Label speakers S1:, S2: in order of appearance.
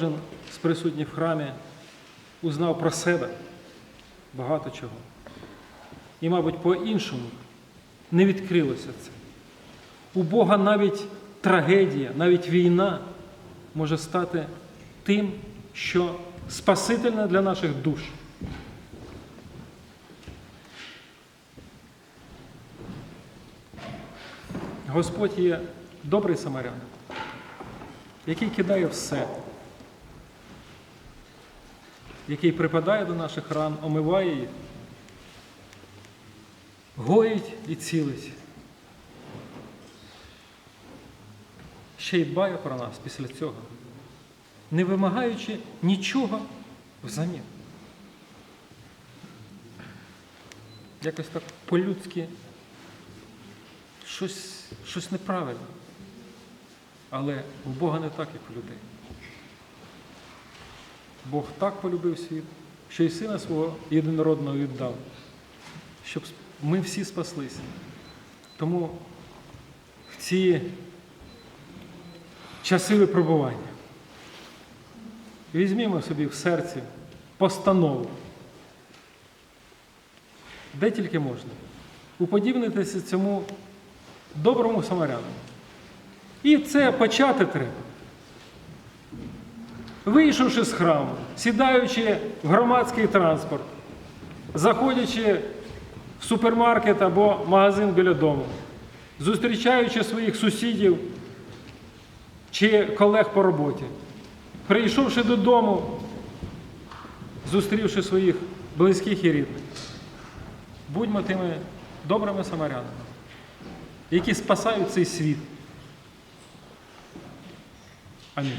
S1: Кожен з присутніх в храмі узнав про себе багато чого. І, мабуть, по-іншому не відкрилося це. У Бога навіть трагедія, навіть війна може стати тим, що спасительне для наших душ. Господь є добрий самарянин, який кидає все, який припадає до наших ран, омиває їх, гоїть і цілить. Ще й дбає про нас після цього, не вимагаючи нічого взамін. Якось так по-людськи щось, щось неправильно. Але у Бога не так, як у людей. Бог так полюбив світ, що й сина свого єдинородного віддав, щоб ми всі спаслися. Тому в ці часи випробування візьмімо собі в серці постанову, де тільки можна, уподібнитися цьому доброму самарянину. І це почати треба. Вийшовши з храму, сідаючи в громадський транспорт, заходячи в супермаркет або магазин біля дому, зустрічаючи своїх сусідів чи колег по роботі, прийшовши додому, зустрівши своїх близьких і рідних, будьмо тими добрими самарянами, які спасають цей світ. Амінь.